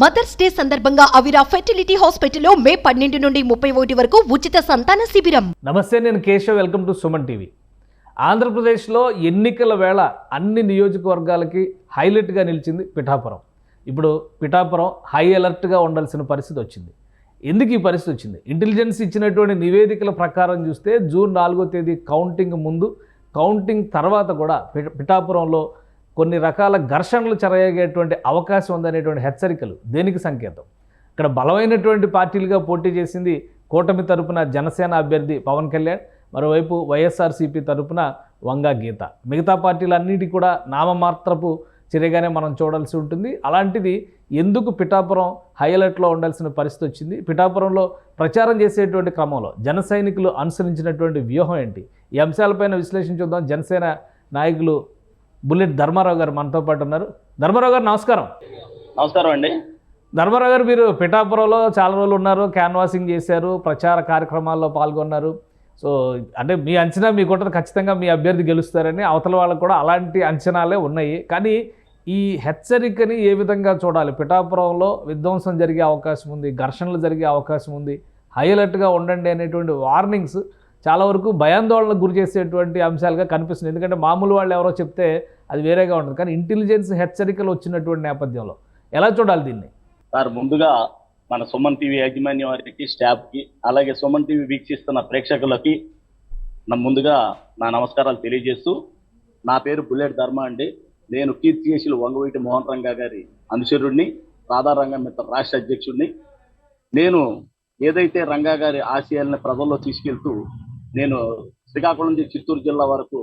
Mothers day సందర్భంగా అవిరా fertility హాస్పిటల్లో మే పన్నెండు నుండి ముప్పై ఒకటి వరకు ఉచిత సంతాన శిబిరం. నమస్తే నేను Keshav. Welcome to Suman TV. ఆంధ్రప్రదేశ్లో ఎన్నికల వేళ అన్ని నియోజకవర్గాలకి హైలైట్గా నిలిచింది పిఠాపురం. ఇప్పుడు పిఠాపురం హై అలర్ట్గా ఉండాల్సిన పరిస్థితి వచ్చింది. ఎందుకు ఈ పరిస్థితి వచ్చింది? ఇంటెలిజెన్స్ ఇచ్చినటువంటి నివేదికల ప్రకారం చూస్తే జూన్ నాలుగో తేదీ కౌంటింగ్ ముందు కౌంటింగ్ తర్వాత కూడా పిఠాపురంలో కొన్ని రకాల ఘర్షణలు చెరగేటువంటి అవకాశం ఉందనేటువంటి హెచ్చరికలు దేనికి సంకేతం? ఇక్కడ బలమైనటువంటి పార్టీలుగా పోటీ చేసింది కూటమి తరపున జనసేన అభ్యర్థి పవన్ కళ్యాణ్ మరోవైపు వైఎస్ఆర్సీపీ తరపున వంగా గీత. మిగతా పార్టీలన్నిటి కూడా నామమాత్రపు చర్యగానే మనం చూడాల్సి ఉంటుంది. అలాంటిది ఎందుకు పిఠాపురం హైలైట్లో ఉండాల్సిన పరిస్థితి వచ్చింది? పిఠాపురంలో ప్రచారం చేసేటువంటి క్రమంలో జన సైనికులు అనుసరించినటువంటి వ్యూహం ఏంటి? ఈ అంశాలపైన విశ్లేషించుద్దాం జనసేన నాయకులు బుల్లెట్ ధర్మారావు గారు మనతో పాటు ఉన్నారు. ధర్మారావు గారు నమస్కారం. నమస్కారం అండి. ధర్మారావు గారు మీరు పిఠాపురంలో చాలా రోజులు ఉన్నారు క్యాన్వాసింగ్ చేశారు ప్రచార కార్యక్రమాల్లో పాల్గొన్నారు. సో అంటే మీ అంచనా మీకు ఉంటుంది ఖచ్చితంగా మీ అభ్యర్థి గెలుస్తారని అవతల వాళ్ళకు కూడా అలాంటి అంచనాలే ఉన్నాయి. కానీ ఈ హెచ్చరికని ఏ విధంగా చూడాలి? పిఠాపురంలో విధ్వంసం జరిగే అవకాశం ఉంది ఘర్షణలు జరిగే అవకాశం ఉంది. హై అలర్ట్గా ఉండండి అనేటువంటి వార్నింగ్స్ చాలా వరకు భయాందోళనకు గురి చేసేటువంటి అంశాలుగా కనిపిస్తుంది ఎందుకంటే మామూలు వాళ్ళు ఎవరో చెప్తే అది వేరేగా ఉంటుంది. కానీ ఇంటెలిజెన్స్ హెచ్చరికలు వచ్చినటువంటి నేపథ్యంలో ఎలా చూడాలి దీన్ని? సార్ ముందుగా మన సుమన్ టీవీ యాజమాన్యం వారికి స్టాఫ్కి అలాగే సుమన్ టీవీ వీక్షిస్తున్న ప్రేక్షకులకి నా ముందుగా నా నమస్కారాలు తెలియజేస్తూ నా పేరు బుల్లెట్ ధర్మ అండి. నేను కీర్తిశీలు వంగవీటి మోహన్ రంగా గారి అనుచరుడిని రాధారంగ మిత్ర రాష్ట్ర అధ్యక్షుడిని నేను ఏదైతే రంగా గారి ఆశయాలను ప్రజల్లో తీసుకెళ్తూ నేను శ్రీకాకుళం నుంచి చిత్తూరు జిల్లా వరకు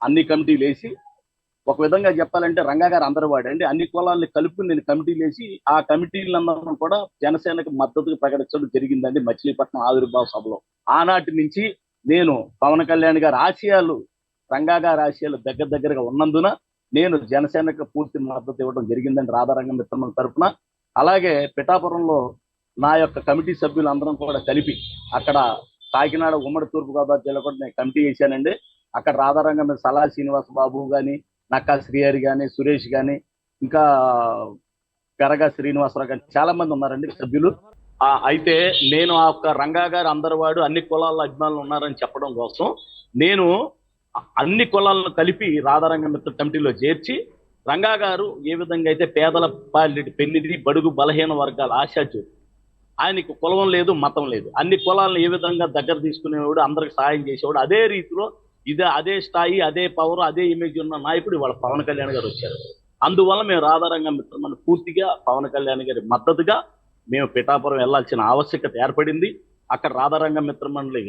అన్ని కమిటీలు వేసి ఒక విధంగా చెప్పాలంటే రంగా గారు అందరి వాడండి. అన్ని కులాలని కలుపుకుని నేను కమిటీలు వేసి ఆ కమిటీలందరూ కూడా జనసేనకు మద్దతుగా ప్రకటించడం జరిగిందండి మచిలీపట్నం ఆవిర్భావ సభలో. ఆనాటి నుంచి నేను పవన్ కళ్యాణ్ గారి ఆశయాలు రంగా గారి ఆశయాలు దగ్గర దగ్గరగా ఉన్నందున నేను జనసేనకు పూర్తి మద్దతు ఇవ్వడం జరిగిందండి రాధారంగం మిత్రముల తరఫున అలాగే పిఠాపురంలో నా యొక్క కమిటీ సభ్యులందరం కూడా కలిపి అక్కడ కాకినాడ ఉమ్మడి తూర్పుగోదావరి జిల్లా కూడా నేను కమిటీ చేశానండి అక్కడ రాధారంగం సలహా సలా శ్రీనివాస బాబు కానీ నక్కా శ్రీహరి కానీ సురేష్ కానీ ఇంకా గరగా శ్రీనివాసరావు కానీ చాలా మంది ఉన్నారండి సభ్యులు. అయితే నేను ఆ యొక్క రంగా గారు అందరి వాడు అన్ని కులాల అభిమానులు ఉన్నారని చెప్పడం కోసం నేను అన్ని కులాలను కలిపి రాధారంగ మిత్ర కమిటీలో చేర్చి రంగా గారు ఏ విధంగా అయితే పేదల పాలిటి పెళ్ళిది బడుగు బలహీన వర్గాల ఆశాజ్యోతి ఆయనకు కులం లేదు మతం లేదు. అన్ని కులాలను ఏ విధంగా దగ్గర తీసుకునేవాడు అందరికి సహాయం చేసేవాడు అదే రీతిలో ఇదే అదే స్థాయి అదే పవర్ అదే ఇమేజ్ ఉన్న నాయకుడు ఇవాళ పవన్ కళ్యాణ్ గారు వచ్చారు. అందువల్ల మేము రాధారంగ మిత్రమని పూర్తిగా పవన్ కళ్యాణ్ గారి మద్దతుగా మేము పిఠాపురం వెళ్ళాల్సిన ఆవశ్యకత ఏర్పడింది. అక్కడ రాధారంగ మిత్రమండలి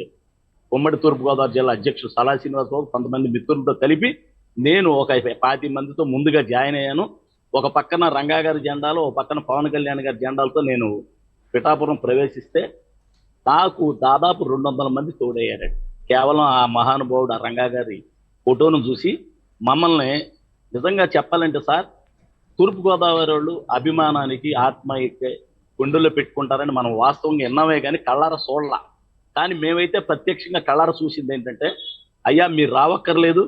ఉమ్మడి తూర్పుగోదావరి జిల్లా అధ్యక్షుడు సలా శ్రీనివాస్ బాబు కొంతమంది మిత్రులతో కలిపి నేను ఒక పాతి మందితో ముందుగా జాయిన్ అయ్యాను. ఒక పక్కన రంగా గారి జెండాలు ఒక పక్కన పవన్ కళ్యాణ్ గారి జెండాలతో నేను పిఠాపురం ప్రవేశిస్తే నాకు దాదాపు రెండు వందల మంది తోడయ్యారండి. కేవలం ఆ మహానుభావుడు ఆ రంగా గారి ఫోటోను చూసి మమ్మల్ని నిజంగా చెప్పాలంటే సార్ తూర్పుగోదావరి వాళ్ళు అభిమానానికి ఆత్మహత్య గుండెల్లో పెట్టుకుంటారని మనం వాస్తవంగా విన్నామే కానీ కళ్ళార చూడలా కానీ మేమైతే ప్రత్యక్షంగా కళ్ళార చూసింది ఏంటంటే అయ్యా మీరు రావక్కర్లేదు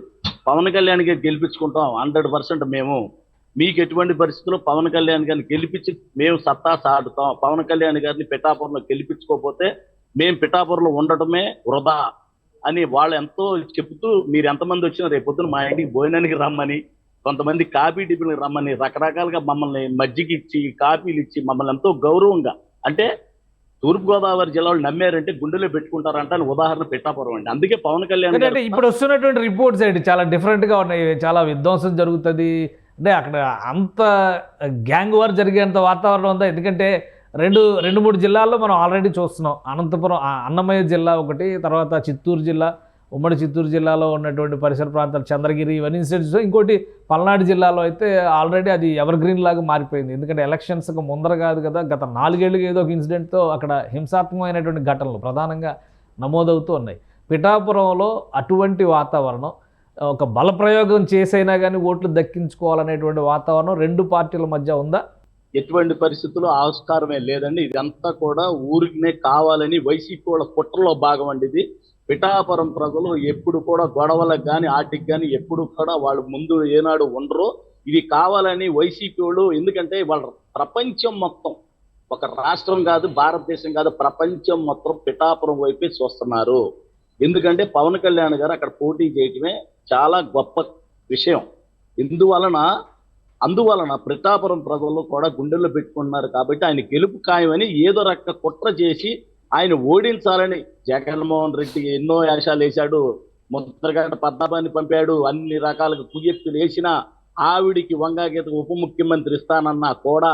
పవన్ కళ్యాణ్ గారు గెలిపించుకుంటాం హండ్రెడ్ పర్సెంట్ మేము. మీకు ఎటువంటి పరిస్థితుల్లో పవన్ కళ్యాణ్ గారిని గెలిపించి మేము సత్తా సాడుతాం పవన్ కళ్యాణ్ గారిని పిఠాపురంలో గెలిపించుకోకపోతే మేము పిఠాపురంలో ఉండటమే వృధా. అని వాళ్ళు ఎంతో చెబుతూ మీరు ఎంతమంది వచ్చినా రేపు పొద్దున మా ఇంటికి భోజనానికి రమ్మని కొంతమంది కాఫీ టిఫిన్కి రమ్మని రకరకాలుగా మమ్మల్ని మజ్జిగ ఇచ్చి కాఫీలు ఇచ్చి మమ్మల్ని ఎంతో గౌరవంగా అంటే తూర్పుగోదావరి జిల్లా వాళ్ళు నమ్మారంటే గుండెలో పెట్టుకుంటారంట అని ఉదాహరణ పిఠాపురం అండి. అందుకే పవన్ కళ్యాణ్ గారు ఇప్పుడు వస్తున్నటువంటి రిపోర్ట్స్ ఏంటి? చాలా డిఫరెంట్గా ఉన్నాయి. చాలా విధ్వంసం జరుగుతుంది. అంటే అక్కడ అంత గ్యాంగ్ వార్ జరిగేంత వాతావరణం ఉందా ఎందుకంటే రెండు రెండు మూడు జిల్లాల్లో మనం ఆల్రెడీ చూస్తున్నాం. అనంతపురం ఆ, అన్నమయ్య జిల్లా ఒకటి తర్వాత చిత్తూరు జిల్లా ఉమ్మడి చిత్తూరు జిల్లాలో ఉన్నటువంటి పరిసర ప్రాంతాలు చంద్రగిరి ఇవన్నీ ఇన్సిడెంట్స్ ఇంకోటి పల్నాడు జిల్లాలో అయితే ఆల్రెడీ అది ఎవర్ గ్రీన్ లాగా మారిపోయింది. ఎందుకంటే ఎలక్షన్స్కి ముందర కాదు కదా గత నాలుగేళ్ళకి ఏదో ఒక ఇన్సిడెంట్తో అక్కడ హింసాత్మకమైనటువంటి ఘటనలు ప్రధానంగా నమోదవుతూ ఉన్నాయి. పిఠాపురంలో అటువంటి వాతావరణం ఒక బలప్రయోగం చేసైనా కానీ ఓట్లు దక్కించుకోవాలనేటువంటి వాతావరణం రెండు పార్టీల మధ్య ఉందా? ఎటువంటి పరిస్థితుల్లో ఆస్కారమే లేదండి. ఇదంతా కూడా ఊరికినే కావాలని వైసీపీ వాళ్ళ కుట్రలో భాగం అండి ఇది. పిఠాపురం ప్రజలు ఎప్పుడు కూడా గొడవలకు కానీ ఆటికి కానీ ఎప్పుడు కూడా వాళ్ళు ముందు ఏనాడు ఉండరు. ఇది కావాలని వైసీపీ వాళ్ళు ఎందుకంటే వాళ్ళ ప్రపంచం మొత్తం ఒక రాష్ట్రం కాదు భారతదేశం కాదు ప్రపంచం మొత్తం పిఠాపురం వైపే చూస్తున్నారు. ఎందుకంటే పవన్ కళ్యాణ్ గారు అక్కడ పోటీ చేయటమే చాలా గొప్ప విషయం. ఇందువలన అందువలన ప్రతాపురం ప్రజలు కూడా గుండెల్లో పెట్టుకుంటున్నారు కాబట్టి ఆయన గెలుపు ఖాయమని ఏదో రక కుట్ర చేసి ఆయన ఓడించాలని జగన్మోహన్ రెడ్డి ఎన్నో యాశాలు వేశాడు ముద్రగడ్డ పద్మనాభాన్ని పంపాడు అన్ని రకాలుగా కుయ్యెత్తులు వేసినా ఆవిడికి వంగాగీత ఉప ముఖ్యమంత్రి ఇస్తానన్నా కూడా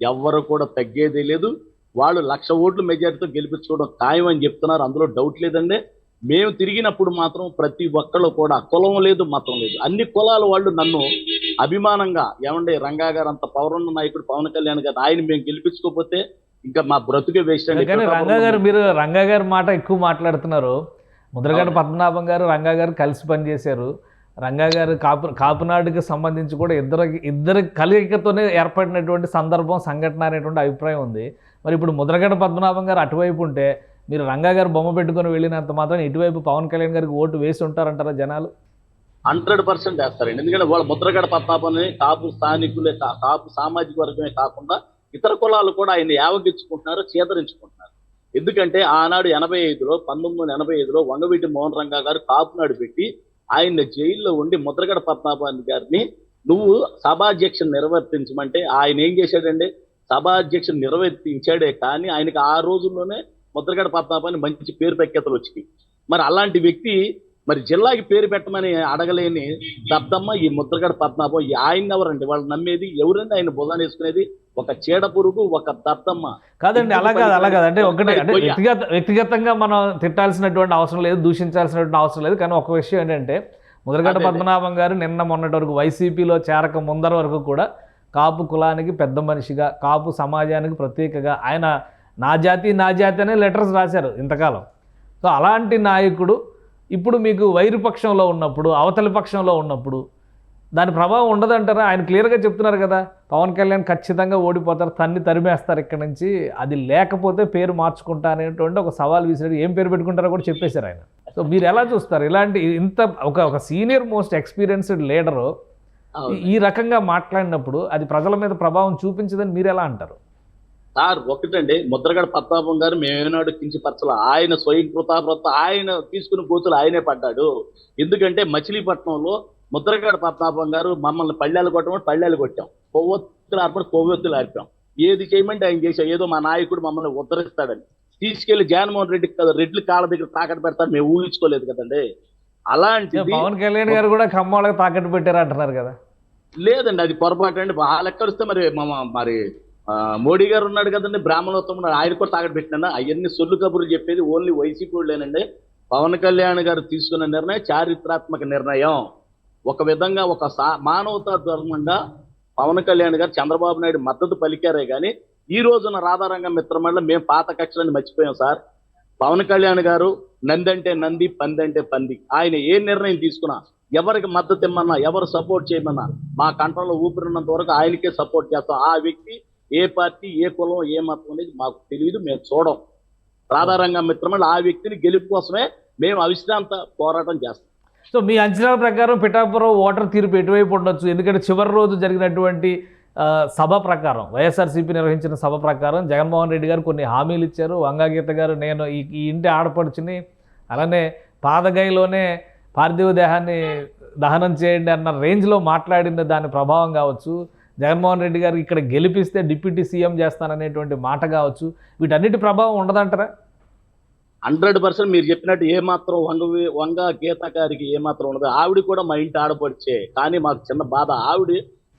ఎవ్వరు కూడా తగ్గేదే లేదు. వాళ్ళు లక్ష ఓట్లు మెజారిటీతో గెలిపించుకోవడం ఖాయం అని చెప్తున్నారు. అందులో డౌట్ లేదండి. మేము తిరిగినప్పుడు మాత్రం ప్రతి ఒక్కళ్ళు కూడా కులం లేదు మతం లేదు. అన్ని కులాల వాళ్ళు నన్ను అభిమానంగా ఏమండి రంగా గారు అంత పౌరున్న నాయకుడు పవన్ కళ్యాణ్ గారు ఆయన మేము గెలిపించుకోకపోతే ఇంకా మా బ్రతుకే వేస్ట్ అండి. కానీ రంగా గారు మీరు రంగా గారి మాట ఎక్కువ మాట్లాడుతున్నారు. ముద్రగడ పద్మనాభం గారు రంగా గారు కలిసి పనిచేశారు. రంగా గారు కాపు కాపునాడుకి సంబంధించి కూడా ఇద్దరు ఇద్దరు కలయికతోనే ఏర్పడినటువంటి సందర్భం సంఘటన అనేటువంటి అభిప్రాయం ఉంది. మరి ఇప్పుడు ముద్రగడ పద్మనాభం గారు అటువైపు ఉంటే మీరు రంగా గారు బొమ్మ పెట్టుకొని వెళ్ళినంత మాత్రం ఇటువైపు పవన్ కళ్యాణ్ గారికి ఓటు వేసి ఉంటారంటారా జనాలు? హండ్రెడ్ పర్సెంట్ వేస్తారండి ఎందుకంటే వాళ్ళ ముద్రగడ పద్మనాభని కాపు స్థానికులే కా- కాపు సామాజిక వర్గమే కాకుండా ఇతర కులాలు కూడా ఆయన యావగించుకుంటున్నారు చేదరించుకుంటున్నారు. ఎందుకంటే ఆనాడు ఎనభై ఐదులో పంతొమ్మిది వందల ఎనభై ఐదులో వంగవీటి మోహన్ రంగా గారు కాపునాడు పెట్టి ఆయన జైల్లో ఉండి ముద్రగడ పద్మనాభాన్ని గారిని నువ్వు సభాధ్యక్షుని నిర్వర్తించమంటే ఆయన ఏం చేశాడండి? సభాధ్యక్షను నిర్వర్తించాడే కానీ ఆయనకి ఆ రోజుల్లోనే ముద్రగడ పద్మనాభాన్ని మంచి పేరు ప్రఖ్యాతలు వచ్చినాయి. మరి అలాంటి వ్యక్తి మరి జిల్లాకి పేరు పెట్టమని అడగలేని దద్దమ్మ ఈ ముద్రగడ పద్మనాభం ఈ ఆయన ఎవరండి? వాళ్ళు నమ్మేది ఎవరండి? ఆయన బుధన వేసుకునేది ఒక చీడ పురుగు ఒక దద్దమ్మ. కాదండి అలా కాదు అలా కాదు. అంటే ఒకటి అంటే వ్యక్తిగత వ్యక్తిగతంగా మనం తిట్టాల్సినటువంటి అవసరం లేదు దూషించాల్సినటువంటి అవసరం లేదు. కానీ ఒక విషయం ఏంటంటే ముద్రగడ్డ అదే. పద్మనాభం గారు నిన్న మొన్నటి వరకు వైసీపీలో చేరక ముందర వరకు కూడా కాపు కులానికి పెద్ద మనిషిగా కాపు సమాజానికి ప్రత్యేకగా ఆయన నా జాతి నా జాతి అనే లెటర్స్ రాశారు ఇంతకాలం. సో అలాంటి నాయకుడు ఇప్పుడు మీకు వైరు పక్షంలో ఉన్నప్పుడు అవతలి పక్షంలో ఉన్నప్పుడు దాని ప్రభావం ఉండదంటారా? ఆయన క్లియర్గా చెప్తున్నారు కదా పవన్ కళ్యాణ్ ఖచ్చితంగా ఓడిపోతారు తన్ని తరిమేస్తారు ఇక్కడ నుంచి. అది లేకపోతే పేరు మార్చుకుంటా అనేటువంటి ఒక సవాల్ విసిరాడు. ఏం పేరు పెట్టుకుంటారో కూడా చెప్పేశారు ఆయన. సో మీరు ఎలా చూస్తారు? ఇలాంటి ఇంత ఒక ఒక సీనియర్ మోస్ట్ ఎక్స్పీరియన్స్డ్ లీడరు. ఈ రకంగా మాట్లాడినప్పుడు అది ప్రజల మీద ప్రభావం చూపించదని మీరు ఎలా అంటారు? సార్ ఒకటండి. ముద్రగడ పద్మనాభం గారు మేమేనాడు కించపరచల ఆయన స్వయం కృతాపృత ఆయన తీసుకుని గోతులు ఆయనే పడ్డాడు. ఎందుకంటే మచిలీపట్నంలో ముద్రగడ పద్మనాభం గారు మమ్మల్ని పళ్ళాలు కొట్టమని పళ్ళాలు కొట్టాం. కొవ్వొత్తులు ఆర్పడి కొవ్వొత్తులు ఆర్పాం. ఏది చేయమంటే ఆయన చేసాం ఏదో మా నాయకుడు మమ్మల్ని ఉద్ధరిస్తాడని. తీసుకెళ్ళి జగన్మోహన్ రెడ్డి రెడ్లు కాళ్ళ దగ్గర తాకట్టు పెడతారు మేము ఊహించుకోలేదు కదండి. అలాంటిది పవన్ కళ్యాణ్ గారు కూడా ఖమ్మాళ్ళకి తాకట్టు పెట్టారు అంటున్నారు కదా. లేదండి అది పొరపాటు అండి వస్తే మరి మరి మోడీ గారు ఉన్నాడు కదండి బ్రాహ్మణోత్తం ఉన్నాడు. ఆయన కూడా తాగట పెట్టినా అవన్నీ సొల్లు కబుర్లు చెప్పేది ఓన్లీ వైసీపీ వాళ్ళేనండి. పవన్ కళ్యాణ్ గారు తీసుకున్న నిర్ణయం చారిత్రాత్మక నిర్ణయం. ఒక విధంగా ఒక సా మానవతా ధర్మంగా పవన్ కళ్యాణ్ గారు చంద్రబాబు నాయుడు మద్దతు పలికారే కానీ ఈ రోజున రాధారంగం మిత్రమండలం మేము పాత కక్షలని మర్చిపోయాం సార్. పవన్ కళ్యాణ్ గారు నంది అంటే నంది పంది అంటే పంది. ఆయన ఏ నిర్ణయం తీసుకున్నా ఎవరికి మద్దతు ఇమ్మన్నా ఎవరు సపోర్ట్ చేయమన్నా మా కంట్రోల్లో ఊపిరినంత వరకు ఆయనకే సపోర్ట్ చేస్తాం. ఆ వ్యక్తి ఏ పార్టీ ఏ కులం ఏ మతం అనేది మాకు తెలియదు మేము చూడం. రాధారంగ మిత్రమని ఆ వ్యక్తిని గెలుపు కోసమే మేము అవిశ్రాంత పోరాటం చేస్తాం. సో మీ అంచనాల ప్రకారం పిఠాపురం ఓటర్ తీర్పు ఎటువైపు ఉండొచ్చు? ఎందుకంటే చివరి రోజు జరిగినటువంటి సభ ప్రకారం వైఎస్ఆర్సీపీ నిర్వహించిన సభ ప్రకారం జగన్మోహన్ రెడ్డి గారు కొన్ని హామీలు ఇచ్చారు. వంగాగీత గారు నేను ఈ ఈ ఇంటి ఆడపడుచుని అలానే పాదగైలోనే పార్థివ దేహాన్ని దహనం చేయండి అన్న రేంజ్లో మాట్లాడిన దాని ప్రభావం కావచ్చు. జగన్మోహన్ రెడ్డి గారు ఇక్కడ గెలిపిస్తే డిప్యూటీ సీఎం చేస్తాననేటువంటి మాట కావచ్చు. వీటన్నిటి ప్రభావం ఉండదంటారా? హండ్రెడ్ పర్సెంట్ మీరు చెప్పినట్టు ఏమాత్రం వంగ వంగ గీత గారికి ఏమాత్రం ఉండదు. ఆవిడ కూడా మా ఇంటి ఆడపడిచే. కానీ మాకు చిన్న బాధ. ఆవిడ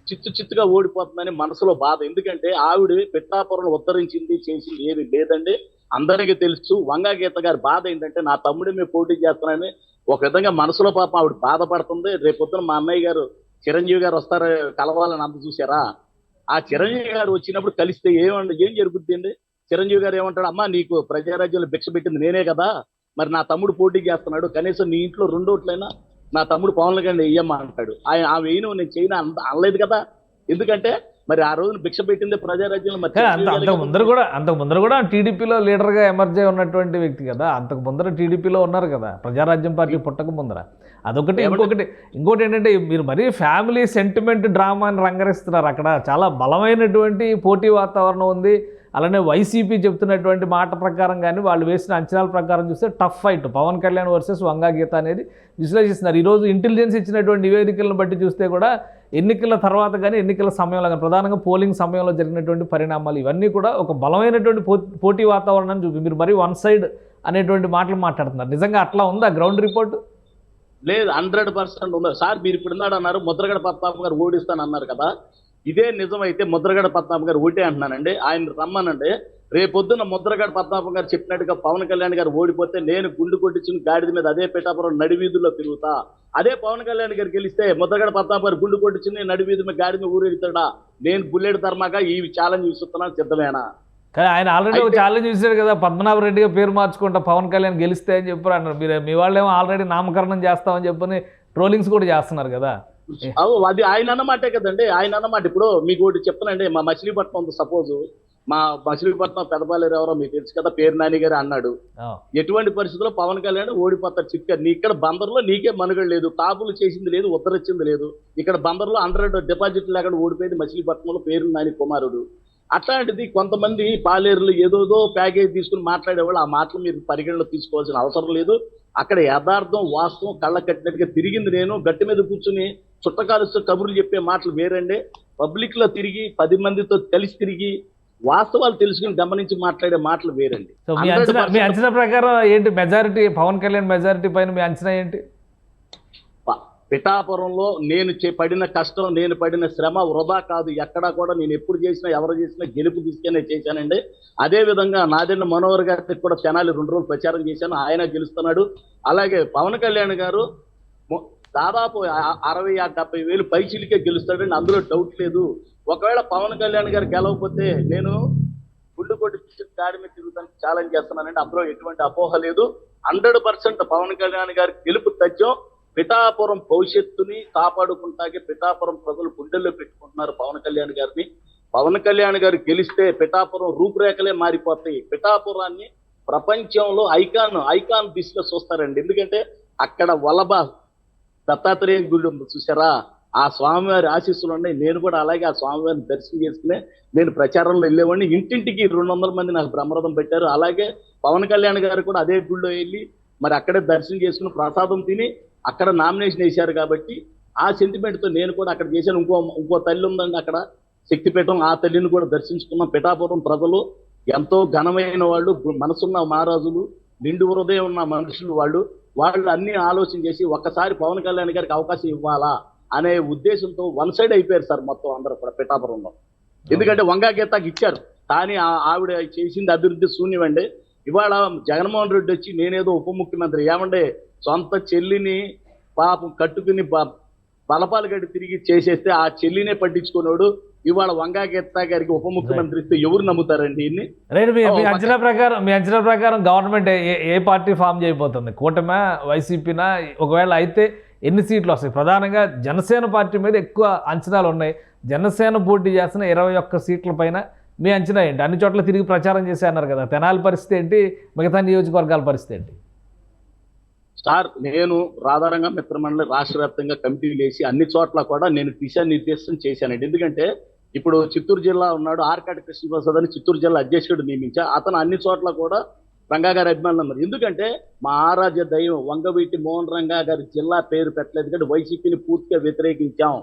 చిత్తు చిత్తుగా ఓడిపోతుందని మనసులో బాధ. ఎందుకంటే ఆవిడ పిట్టాపురం ఉద్ధరించింది చేసింది ఏమి లేదండి. అందరికీ తెలుసు వంగ గీత గారి బాధ ఏంటంటే నా తమ్ముడి మేము పోటీ చేస్తున్నానని ఒక విధంగా మనసులో పాపం ఆవిడ బాధపడుతుంది. రేపొద్దున మా అన్నయ్య గారు చిరంజీవి గారు వస్తారు కలవాలని అంత చూసారా ఆ చిరంజీవి గారు వచ్చినప్పుడు కలిస్తే ఏమండి ఏం జరుగుద్ది అండి? చిరంజీవి గారు ఏమంటాడు అమ్మా నీకు ప్రజారాజ్యంలో భిక్ష పెట్టింది నేనే కదా మరి నా తమ్ముడు పోటీ చేస్తున్నాడు కనీసం నీ ఇంట్లో రెండోట్లైనా నా తమ్ముడు పవన్ కళ్యాణ్ వెయ్యమ్మా అంటాడు. ఆయన ఆ వేయను నేను చేయను అంద అనలేదు కదా. ఎందుకంటే మరి ఆ రోజున భిక్ష పెట్టిందే ప్రజారాజ్యంలో అంత ముందర కూడా అంతకు ముందర కూడా టీడీపీలో లీడర్గా ఎమర్జ్ అయి ఉన్నటువంటి వ్యక్తి కదా. అంతకు ముందర టీడీపీలో ఉన్నారు కదా. ప్రజారాజ్యం పార్టీ పుట్టక ముందర. అదొకటి ఇంకొకటి ఇంకోటి ఏంటంటే మీరు మరీ ఫ్యామిలీ సెంటిమెంట్ డ్రామాని రంగరిస్తున్నారు అక్కడ. చాలా బలమైనటువంటి పోటీ వాతావరణం ఉంది. అలానే వైసీపీ చెప్తున్నటువంటి మాట ప్రకారం కానీ వాళ్ళు వేసిన అంచనాల ప్రకారం చూస్తే tough fight Pawan Kalyan versus Vanga Geetha అనేది విశ్లేషిస్తున్నారు. ఈరోజు ఇంటెలిజెన్స్ ఇచ్చినటువంటి నివేదికలను బట్టి చూస్తే కూడా ఎన్నికల తర్వాత కానీ ఎన్నికల సమయంలో కానీ ప్రధానంగా పోలింగ్ సమయంలో జరిగినటువంటి పరిణామాలు ఇవన్నీ కూడా ఒక బలమైనటువంటి పో పోటీ వాతావరణాన్ని చూపి మీరు మరీ వన్ సైడ్ అనేటువంటి మాటలు మాట్లాడుతున్నారు. నిజంగా అట్లా ఉందా గ్రౌండ్ రిపోర్ట్? లేదు హండ్రెడ్ పర్సెంట్ ఉన్నారు సార్ మీరు ఇప్పుడు అన్నారు ముద్రగడ పద్మాపు గారు ఓడిస్తానన్నారు కదా. ఇదే నిజమైతే ముద్రగడ పద్మాపు గారు ఓటే అంటున్నానండి. ఆయన రమ్మనండి. రేపొద్దున ముద్రగడ పద్మనాభం గారు చెప్పినట్టుగా పవన్ కళ్యాణ్ గారు ఓడిపోతే నేను గుండు కొట్టించిన గాడిద మీద అదే పిఠాపురం నడివీధుల్లో తిరుగుతా. అదే పవన్ కళ్యాణ్ గారు గెలిస్తే ముద్రగడ పద్మనాభం గారు గుండు కొట్టించిన నడివీధి మీద గాడిద మీద ఊరెగుతాడా? నేను బుల్లెట్ ధర్మాగా ఈ ఛాలెంజ్ ఇస్తున్నాను సిద్ధమేనా? కానీ ఆయన ఆల్రెడీ ఒక ఛాలెంజ్ చూశాడు కదా పద్మనాభ రెడ్డిగా పేరు మార్చుకుంటా పవన్ కళ్యాణ్ గెలిస్తే అని చెప్పారు అన్నారు. మీరు మీ వాళ్ళేమో ఆల్రెడీ నామకరణం చేస్తామని చెప్పని ట్రోలింగ్స్ కూడా చేస్తున్నారు కదా. అవు అది ఆయన అన్నమాటే కదండి ఆయన అన్నమాట. ఇప్పుడు మీకు ఒకటి చెప్తానండి మా మచిలీపట్నం ఉంది సపోజ్ మా మచిలీపట్నం పెదపాలేరు ఎవరో మీకు తెలుసు కదా పేరు నాని గారు అన్నాడు. ఎటువంటి పరిస్థితుల్లో పవన్ కళ్యాణ్ ఓడిపోతారు చిట్కా నీ ఇక్కడ బందర్లో నీకే మనుగడ లేదు కాపులు చేసింది లేదు ఉత్తరొచ్చింది లేదు. ఇక్కడ బందర్లో హండ్రెడ్ డిపాజిట్ లేకుండా ఓడిపోయింది మచిలీపట్నంలో పేరు నాని కుమారుడు. అట్లాంటిది కొంతమంది పాలేరులు ఏదోదో ప్యాకేజ్ తీసుకుని మాట్లాడేవాళ్ళు ఆ మాటలు మీరు పరిగణలో తీసుకోవాల్సిన అవసరం లేదు. అక్కడ యథార్థం వాస్తవం కళ్ళ కట్టినట్టుగా తిరిగింది నేను. గట్టి మీద కూర్చుని చుట్టకాలుస్తూ కబుర్లు చెప్పే మాటలు వేరండి. పబ్లిక్లో తిరిగి పది మందితో కలిసి తిరిగి వాస్తవాలు తెలుసుకుని గమనించి మాట్లాడే మాటలు వేరండి. సో మీ 100% అంచనా మీ అంచనా ప్రకారం ఏంటి? మెజారిటీ పవన్ కళ్యాణ్ మెజారిటీ పైన మీ అంచనా ఏంటి? పిఠాపురంలో నేను చే- పడిన కష్టం నేను పడిన శ్రమ వృధా కాదు. ఎక్కడా కూడా నేను ఎప్పుడు చేసినా ఎవరు చేసినా గెలుపు తీసుకునే చేశానండి. అదే విధంగా నాదెండ మనోహర్ గారికి కూడా తెనాలి రెండు రోజులు ప్రచారం చేశాను. ఆయన గెలుస్తున్నాడు. అలాగే పవన్ కళ్యాణ్ గారు దాదాపు అరవై ఆ డెబ్బై వేలు పైచిలికే గెలుస్తాడని అందులో డౌట్ లేదు. ఒకవేళ పవన్ కళ్యాణ్ గారు గెలవకపోతే నేను గుండు కొట్టి పిచ్చి మీద తిరుగుతాను ఛాలెంజ్ చేస్తున్నానండి అందులో ఎటువంటి అపోహ లేదు. హండ్రెడ్ పర్సెంట్ పవన్ కళ్యాణ్ గారి గెలుపు తథ్యం పిఠాపురం భవిష్యత్తుని కాపాడుకుంటాకే పిఠాపురం ప్రజలు గుండెల్లో పెట్టుకుంటున్నారు పవన్ కళ్యాణ్ గారిని. పవన్ కళ్యాణ్ గారు గెలిస్తే పిఠాపురం రూపురేఖలే మారిపోతాయి. పిఠాపురాన్ని ప్రపంచంలో ఐకాన్ ఐకాన్ దిశలో చూస్తారండి. ఎందుకంటే అక్కడ వలభ దత్తాత్రేయ గుడి చూసారా? ఆ స్వామివారి ఆశీస్సులు ఉన్నాయి. నేను కూడా అలాగే ఆ స్వామివారిని దర్శనం చేసుకునే నేను ప్రచారంలో వెళ్ళేవాడిని. ఇంటింటికి రెండు వందల మంది నాకు బ్రహ్మరథం పెట్టారు. అలాగే పవన్ కళ్యాణ్ గారు కూడా అదే గుడిలో వెళ్ళి మరి అక్కడే దర్శనం చేసుకుని ప్రసాదం తిని అక్కడ నామినేషన్ వేశారు కాబట్టి ఆ సెంటిమెంట్తో నేను కూడా అక్కడ చేశాను. ఇంకో ఇంకో తల్లి ఉందండి అక్కడ. శక్తిపీఠం ఆ తల్లిని కూడా దర్శించుకున్నాం. పిఠాపురం ప్రజలు ఎంతో ఘనమైన వాళ్ళు మనసున్న మహారాజులు నిండు హృదయం ఉన్న మనుషులు వాళ్ళు. వాళ్ళు అన్ని ఆలోచన చేసి ఒక్కసారి పవన్ కళ్యాణ్ గారికి అవకాశం ఇవ్వాలా? అనే ఉద్దేశంతో వన్ సైడ్ అయిపోయారు సార్ మొత్తం అందరూ కూడా పిఠాపురంలో. ఎందుకంటే వంగా గీతాకి ఇచ్చారు. కానీ ఆ- ఆవిడ చేసింది అభివృద్ధి శూన్యమండి. ఇవాళ జగన్మోహన్ రెడ్డి వచ్చి నేనేదో ఉప ముఖ్యమంత్రి ఏమంటే సొంత చెల్లిని పాపం కట్టుకుని బలపాలు గట్టి తిరిగి చేసేస్తే ఆ చెల్లినే పట్టించుకున్నాడు ఇవాళ వంగా గీత గారికి ఉప ముఖ్యమంత్రి ఇస్తే ఎవరు నమ్ముతారండి ఇన్ని మీ అంచనా ప్రకారం మీ అంచనా ప్రకారం గవర్నమెంట్ ఏ ఏ పార్టీ ఫామ్ చేయబోతుంది? కూటమా? వైసీపీనా? ఒకవేళ అయితే ఎన్ని సీట్లు వస్తాయి? ప్రధానంగా జనసేన పార్టీ మీద ఎక్కువ అంచనాలు ఉన్నాయి. జనసేన పోటీ చేస్తున్న ఇరవై ఒక్క సీట్ల పైన మీ అంచనా ఏంటి? అన్ని చోట్ల తిరిగి ప్రచారం చేసి అన్నారు కదా. తెనాలి పరిస్థితి ఏంటి? మిగతా నియోజకవర్గాల పరిస్థితి ఏంటి? సార్ నేను రాధారంగ మిత్రమండలి రాష్ట్ర వ్యాప్తంగా కమిటీలు వేసి అన్ని చోట్ల కూడా నేను దిశానిర్దేశం చేశానండి. ఎందుకంటే ఇప్పుడు చిత్తూరు జిల్లా ఉన్నాడు ఆర్కాటి కృష్ణప్రసాద్ అని చిత్తూరు జిల్లా అధ్యక్షుడు నియమించా. అతను అన్ని చోట్ల కూడా రంగా గారి అభిమానులు ఉన్నారు ఎందుకంటే మా ఆరాధ్య దైవం వంగవీటి మోహన్ రంగా గారి జిల్లా పేరు పెట్టలేదు ఎందుకంటే వైసీపీని పూర్తిగా వ్యతిరేకించాం.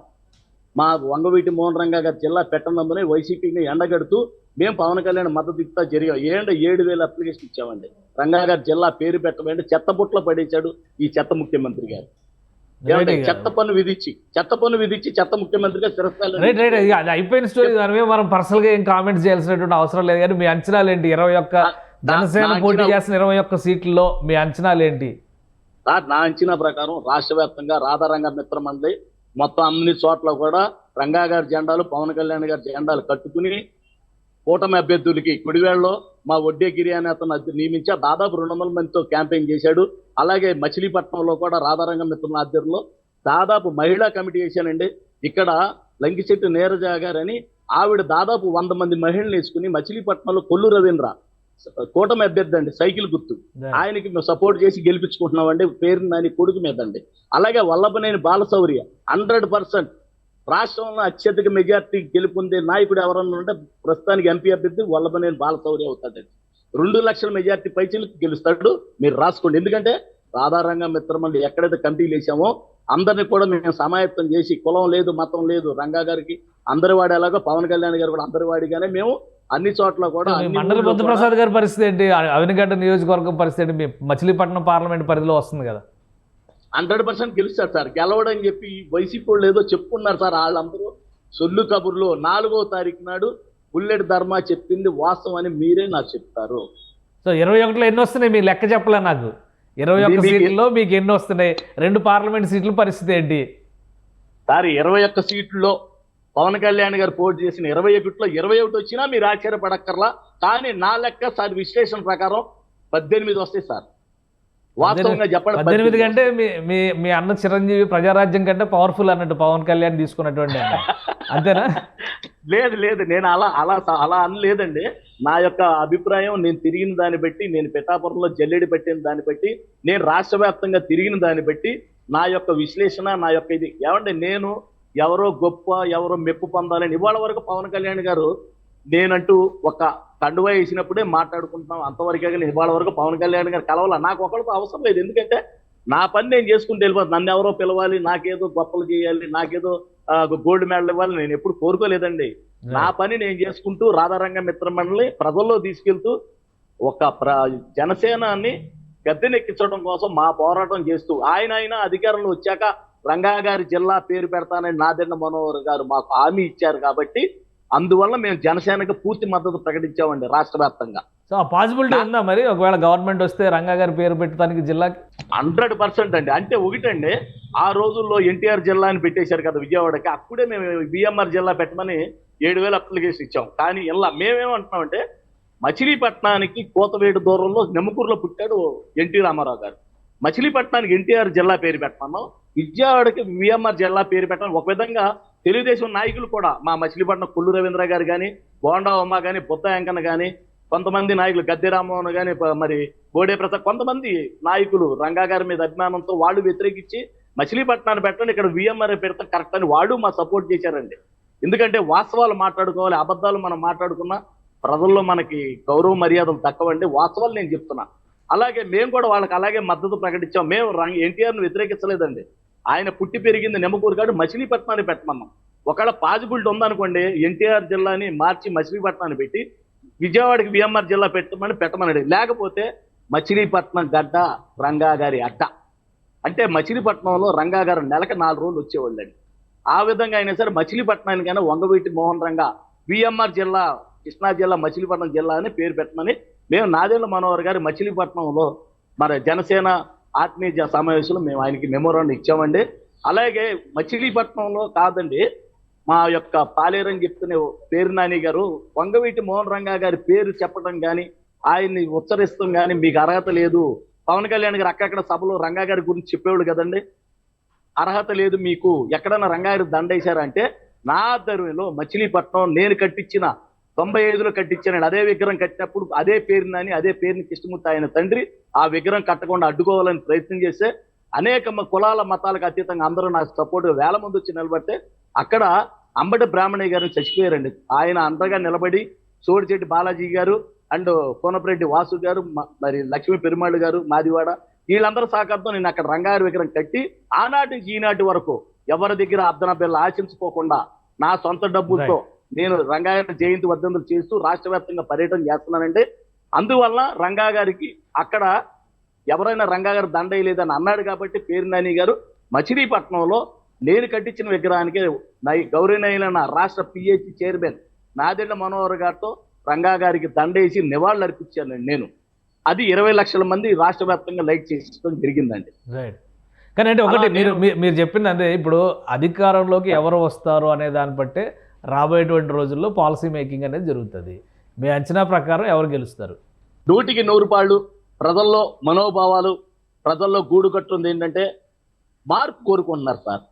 మా వంగవీటి మోహన్ రంగా గారి జిల్లా పెట్టనందునే వైసీపీని ఎండగడుతూ మేము పవన్ కళ్యాణ్ మద్దతు ఇస్తా జరిగాం. ఏంటంటే ఏడు వేల అప్లికేషన్ ఇచ్చామండి. రంగా గారి జిల్లా పేరు పెట్టమంటే చెత్త బుట్టలో పడేశాడు ఈ చెత్త ముఖ్యమంత్రి గారు. చెత్త పన్ను విధించి చెత్త పన్ను విధించి చెత్త ముఖ్యమంత్రిగా శిరస్థాయిలో రైట్ రైట్ ఇక అది అయిపోయిన స్టోరీ దాని మీద మనం పర్సనల్గా ఏం కామెంట్స్ చేయాల్సినటువంటి అవసరం లేదు. కానీ మీ అంచనాలు ఏంటి? ఇరవై ఒక్క జనసేన పోటీ చేస్తున్న ఇరవై ఒక్క సీట్లలో మీ అంచనాలు ఏంటి సార్ నా అంచనా ప్రకారం రాష్ట్ర వ్యాప్తంగా రాధారంగ మిత్ర మండలి మొత్తం అన్ని చోట్ల కూడా రంగా గారి జెండాలు పవన్ కళ్యాణ్ గారి జెండాలు కట్టుకుని కూటమి అభ్యర్థులకి కుడివేళ్ళలో మా వడ్డే గిరి అనే అతను నియమించా దాదాపు రెండు వందల మందితో క్యాంపెయిన్ చేశాడు. అలాగే మచిలీపట్నంలో కూడా రాధారంగ మిత్రుల ఆధ్వర్యంలో దాదాపు మహిళా కమిటీ వేశానండి. ఇక్కడ లంకిశెట్టి నీరజ గారని ఆవిడ దాదాపు వంద మంది మహిళలు వేసుకుని మచిలీపట్నంలో కొల్లు రవీంద్ర కూటమి అభ్యర్థి అండి సైకిల్ గుర్తు. ఆయనకి మేము సపోర్ట్ చేసి గెలిపించుకుంటున్నామండి పేరు నాని కొడుకు మీద అండి. అలాగే వల్లభనేని బాలశౌర్య హండ్రెడ్ పర్సెంట్ రాష్ట్రంలో అత్యధిక మెజార్టీ గెలుపొందే నాయకుడు ఎవరన్నా ఉంటే ప్రస్తుతానికి ఎంపీ అభ్యర్థి వల్లభనేని బాలశౌర్య అవుతాడండి. రెండు లక్షల మెజార్టీ పైచీలకు గెలుస్తాడు మీరు రాసుకోండి. ఎందుకంటే రాధారంగ మిత్రమండి ఎక్కడైతే కమిటీలు వేసామో అందరిని కూడా మేము సమాయత్తం చేసి కులం లేదు మతం లేదు రంగా గారికి అందరి వాడు ఎలాగో పవన్ కళ్యాణ్ గారు కూడా అందరి వాడిగానే మేము అన్ని చోట్ల కూడా మండలి బుద్ధప్రసాద్ గారి పరిస్థితి ఏంటి? అవినిగడ్డ నియోజకవర్గం పరిస్థితి ఏంటి? మచిలీపట్నం పార్లమెంట్ పరిధిలో వస్తుంది కదా. హండ్రెడ్ పర్సెంట్ గెలుస్తారు సార్. గెలవడం చెప్పి వైసీపీ వాళ్ళు ఏదో చెప్పుకున్నారు సార్ వాళ్ళందరూ. సొల్లు కబుర్లో నాలుగో తారీఖు నాడు బుల్లెట్ ధర్మ చెప్పింది వాస్తవం అని మీరే నాకు చెప్తారు. సో ఇరవై ఒకటిలో ఎన్ని వస్తున్నాయి మీ లెక్క చెప్పలే నాకు? ఇరవై ఒక్క సీట్లలో మీకు ఎన్ని వస్తున్నాయి? రెండు పార్లమెంట్ సీట్ల పరిస్థితి ఏంటి? సార్ ఇరవై ఒక్క సీట్లలో పవన్ కళ్యాణ్ గారు పోటీ చేసిన ఇరవై ఒకటిలో ఇరవై ఒకటి వచ్చినా మీరు ఆశ్చర్యపడక్కర్లా. కానీ నా లెక్క సార్ విశ్లేషణ ప్రకారం పద్దెనిమిది వస్తాయి సార్. వాస్తవంగా చెప్పండి పద్దెనిమిది కంటే మీ మీ మీ అన్న చిరంజీవి ప్రజారాజ్యం కంటే పవర్ఫుల్ అన్నట్టు పవన్ కళ్యాణ్ తీసుకున్నటువంటి. అంతేనా? లేదు లేదు నేను అలా అలా అలా అనలేదండి. నా యొక్క అభిప్రాయం నేను తిరిగిన దాన్ని బట్టి నేను పిఠాపురంలో జల్లెడి పెట్టిన దాన్ని బట్టి నేను రాష్ట్ర వ్యాప్తంగా తిరిగిన దాన్ని బట్టి నా యొక్క విశ్లేషణ నా యొక్క ఇది. ఏమంటే నేను ఎవరో గొప్ప ఎవరో మెప్పు పొందాలని ఇవాళ వరకు పవన్ కళ్యాణ్ గారు నేనంటూ ఒక కండువా వేసినప్పుడే మాట్లాడుకుంటున్నాం. అంతవరకే కానీ ఇవాళ వరకు పవన్ కళ్యాణ్ గారు కలవాల. నాకు ఒకరికి అవసరం లేదు. ఎందుకంటే నా పని నేను చేసుకుంటూ వెళ్ళిపోతాను నన్ను ఎవరో పిలవాలి నాకేదో గొప్పలు చేయాలి నాకేదో గోల్డ్ మెడల్ ఇవ్వాలి. నేను ఎప్పుడు కోరుకోలేదండి. నా పని నేను చేసుకుంటూ రాధారంగ మిత్ర మండలి ప్రజల్లో తీసుకెళ్తూ ఒక ప్ర జనసేనాన్ని గద్దెనెక్కించడం కోసం మా పోరాటం చేస్తూ ఆయన ఆయన అధికారంలో వచ్చాక రంగా గారి జిల్లా పేరు పెడతానని నాదెండ మనోహర్ గారు మాకు హామీ ఇచ్చారు కాబట్టి అందువల్ల మేము జనసేనకు పూర్తి మద్దతు ప్రకటించామండి రాష్ట్ర వ్యాప్తంగా. సో పాసిబిలిటీ ఉందా మరి? ఒకవేళ గవర్నమెంట్ వస్తే రంగా గారి పేరు పెట్టడానికి జిల్లాకి? హండ్రెడ్ పర్సెంట్ అండి. అంటే ఒకటండి ఆ రోజుల్లో ఎన్టీఆర్ జిల్లా అని పెట్టేశారు కదా విజయవాడకి అప్పుడే మేము బిఎంఆర్ జిల్లా పెట్టమని ఏడు వేల అప్లికేషన్ ఇచ్చాం. కానీ ఇలా మేమేమంటున్నామంటే మచిలీపట్నానికి కోతవేడు దూరంలో నెమ్మకూరులో పుట్టాడు ఎన్టీ రామారావు గారు. మచిలీపట్నానికి ఎన్టీఆర్ జిల్లా పేరు పెట్టమన్నాం. విజయవాడకి విఎంఆర్ జిల్లా పేరు పెట్టమని ఒక విధంగా తెలుగుదేశం నాయకులు కూడా మా మచిలీపట్నం కొల్లు రవీంద్ర గారు కానీ బోండా ఉమ్మ కానీ బుద్ధ వెంకన్న కానీ కొంతమంది నాయకులు గద్దె రామ్మోహన్ కానీ మరి బోడే ప్రసాద్ కొంతమంది నాయకులు రంగా గారి మీద అభిమానంతో వాళ్ళు వ్యతిరేకించి మచిలీపట్నాన్ని పెట్టండి ఇక్కడ విఎంఆర్ పెడతాం కరెక్ట్ అని వాళ్ళు మా సపోర్ట్ చేశారండి. ఎందుకంటే వాస్తవాలు మాట్లాడుకోవాలి అబద్ధాలు మనం మాట్లాడుకున్నా ప్రజల్లో మనకి గౌరవ మర్యాదలు తక్కువండి. వాస్తవాలు నేను చెప్తున్నా. అలాగే మేము కూడా వాళ్ళకి అలాగే మద్దతు ప్రకటించాం. మేము ఎన్టీఆర్ను వ్యతిరేకించలేదండి. ఆయన పుట్టి పెరిగింది నెమ్మకూరు కాడు మచిలీపట్నాన్ని పెట్టమన్నాం. ఒకవేళ పాజిబిలిటీ ఉందనుకోండి ఎన్టీఆర్ జిల్లాని మార్చి మచిలీపట్నాన్ని పెట్టి విజయవాడకి విఎంఆర్ జిల్లా పెట్టమని పెట్టమన్నాడు. లేకపోతే మచిలీపట్నం గడ్డ రంగా గారి అడ్డ. అంటే మచిలీపట్నంలో రంగా గారు నెలకు నాలుగు రోజులు వచ్చేవాళ్ళండి. ఆ విధంగా అయినా సరే మచిలీపట్నానికైనా వంగవీటి మోహన్ రంగా విఎంఆర్ జిల్లా కృష్ణా జిల్లా మచిలీపట్నం జిల్లా అని పేరు పెట్టమని మేము నాదేళ్ళ మనోహర్ గారి మచిలీపట్నంలో మరి జనసేన ఆత్మీయ సమావేశంలో మేము ఆయనకి మెమోరాండం ఇచ్చామండి. అలాగే మచిలీపట్నంలో కాదండి మా యొక్క పాలేరని చెప్తున్న పేరు నాని గారు వంగవీటి మోహన్ రంగా గారి పేరు చెప్పడం కానీ ఆయన్ని ఉచ్చరిస్తాం కానీ మీకు అర్హత లేదు. పవన్ కళ్యాణ్ గారు అక్కడక్కడ సభలో రంగా గారి గురించి చెప్పేవాడు కదండి. అర్హత లేదు మీకు. ఎక్కడన్నా రంగారెడ్డి దండేశారంటే నా ఆధ్వర్యంలో మచిలీపట్నం నేను కట్టించిన తొంభై ఐదులో కట్టించాను అదే విగ్రహం కట్టినప్పుడు అదే పేరునని అదే పేరుని కృష్ణమూర్తి ఆయన తండ్రి ఆ విగ్రహం కట్టకుండా అడ్డుకోవాలని ప్రయత్నం చేస్తే అనేక మ- కులాల మతాలకు అతీతంగా అందరూ నాకు సపోర్ట్ వేల మంది వచ్చి నిలబడితే అక్కడ అంబటి బ్రాహ్మణయ్య గారిని చచ్చిపోయారండి. ఆయన అండగా నిలబడి సోడిచెట్టి బాలాజీ గారు అండ్ కోనపరెడ్డి వాసు గారు మ- మరి లక్ష్మీ పెరుమాళ్ళు గారు మాదివాడ వీళ్ళందరూ సహకారంతో నేను అక్కడ రంగారి విగ్రహం కట్టి ఆనాటి ఈనాటి వరకు ఎవరి దగ్గర అర్ధన బిల్ల ఆశించుకోకుండా నా సొంత డబ్బులతో నేను రంగాగారి జయంతి వర్ధంతులు చేస్తూ రాష్ట్ర వ్యాప్తంగా పర్యటన చేస్తున్నానండి. అందువల్ల రంగా గారికి అక్కడ ఎవరైనా రంగా గారు దండయలేదని అన్నాడు కాబట్టి పేరు నాని గారు మచిలీపట్నంలో నేను కట్టించిన విగ్రహానికి నై గౌరవనీయులైన రాష్ట్ర పిహెచ్ చైర్మన్ నాదెండ్ల మనోహర్ గారితో రంగా గారికి దండేసి నివాళులు అర్పించానండి నేను. అది ఇరవై లక్షల మంది రాష్ట్ర వ్యాప్తంగా లైక్ చేయడం జరిగిందండి. రైట్ కానీ అంటే ఒకటి మీరు మీరు చెప్పింది అంటే ఇప్పుడు అధికారంలోకి ఎవరు వస్తారు అనే దాన్ని బట్టే రాబోయేటువంటి రోజుల్లో పాలసీ మేకింగ్ అనేది జరుగుతుంది. మీ అంచనా ప్రకారం ఎవరు గెలుస్తారు? నూటికి నూరు పాళ్ళు ప్రజల్లో మనోభావాలు ప్రజల్లో గూడు కట్టుంది ఏంటంటే మార్పు కోరుకుంటున్నారు సార్.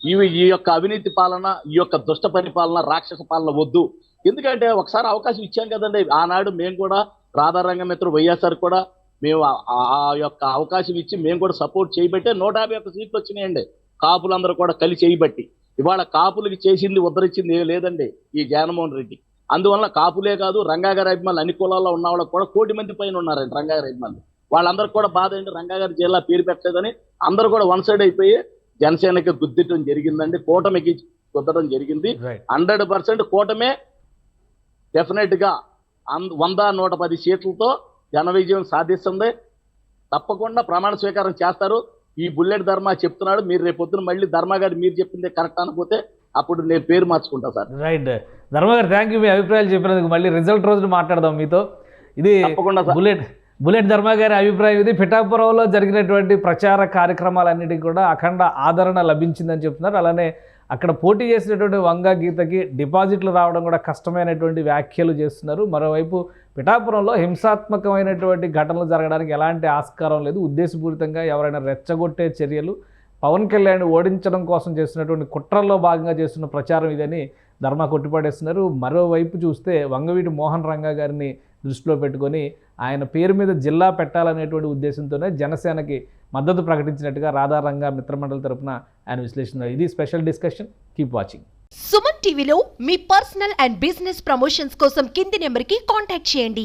ఈ ఈ యొక్క అవినీతి పాలన ఈ యొక్క దుష్ట పరిపాలన రాక్షస పాలన వద్దు. ఎందుకంటే ఒకసారి అవకాశం ఇచ్చాం కదండి. ఆనాడు మేము కూడా రాధారంగ మిత్రుడు వైఎస్ఆర్ కూడా మేము ఆ- యొక్క అవకాశం ఇచ్చి మేము కూడా సపోర్ట్ చేయబట్టే నూట యాభై ఒక్క సీట్లు వచ్చినాయండి. కాపులందరూ కూడా కలిసి చేయబట్టి. ఇవాళ కాపులకి చేసింది ఉద్ధరించింది ఏం లేదండి ఈ జగన్మోహన్ రెడ్డి. అందువల్ల కాపులే కాదు రంగాగారి అభిమానులు అన్ని కులాల్లో ఉన్న వాళ్ళకి కూడా కోటి మంది పైన ఉన్నారండి రంగాగారి అభిమానులు. వాళ్ళందరూ కూడా బాధ ఏంటి? రంగాగారి జిల్లా పేరు పెట్టలేదని అందరూ కూడా వన్ సైడ్ అయిపోయి జనసేనకి గుద్దిటం జరిగిందండి. కూటమికి గుద్దడం జరిగింది. హండ్రెడ్ పర్సెంట్ కూటమే డెఫినెట్గా వంద నూట పది సీట్లతో జన విజయం సాధిస్తుంది. తప్పకుండా ప్రమాణ స్వీకారం చేస్తారు. ఈ బుల్లెట్ ధర్మ చెప్తున్నాడు. మీరు రేపు పొద్దున మళ్ళీ ధర్మ గారు మీరు చెప్పిందే కరెక్ట్ అనుకోతే అప్పుడు నేను పేరు మార్చుకుంటా సార్. రైట్ ధర్మ గారు థ్యాంక్ యూ మీ అభిప్రాయాలు చెప్పినందుకు మళ్ళీ రిజల్ట్ రోజున మాట్లాడదాం మీతో. ఇది తప్పకుండా బుల్లెట్ బుల్లెట్ ధర్మ గారి అభిప్రాయం ఇది. పిఠాపురంలో జరిగినటువంటి ప్రచార కార్యక్రమాలన్నిటికీ కూడా అఖండ ఆదరణ లభించిందని చెప్తున్నారు. అలానే అక్కడ పోటీ చేసినటువంటి వంగ గీతకి డిపాజిట్లు రావడం కూడా కష్టమైనటువంటి వ్యాఖ్యలు చేస్తున్నారు. మరోవైపు పిఠాపురంలో హింసాత్మకమైనటువంటి ఘటనలు జరగడానికి ఎలాంటి ఆస్కారం లేదు. ఉద్దేశపూరితంగా ఎవరైనా రెచ్చగొట్టే చర్యలు పవన్ కళ్యాణ్ ఓడించడం కోసం చేస్తున్నటువంటి కుట్రల్లో భాగంగా చేస్తున్న ప్రచారం ఇదని ధర్మ కొట్టిపడేస్తున్నారు. మరోవైపు చూస్తే వంగవీటి మోహన్ రంగా గారిని దృష్టిలో పెట్టుకొని ఆయన పేరు మీద జిల్లా పెట్టాలనేటువంటి ఉద్దేశంతోనే జనసేనకి మద్దతు ప్రకటించినట్టుగా రాధారంగా మిత్రమండలి తరపున ఆయన విశ్లేషణ ఇది special discussion. Keep watching Suman టీవీలో మీ పర్సనల్ అండ్ బిజినెస్ ప్రమోషన్స్ కోసం కింది నెంబర్కి కాంటాక్ట్ చేయండి.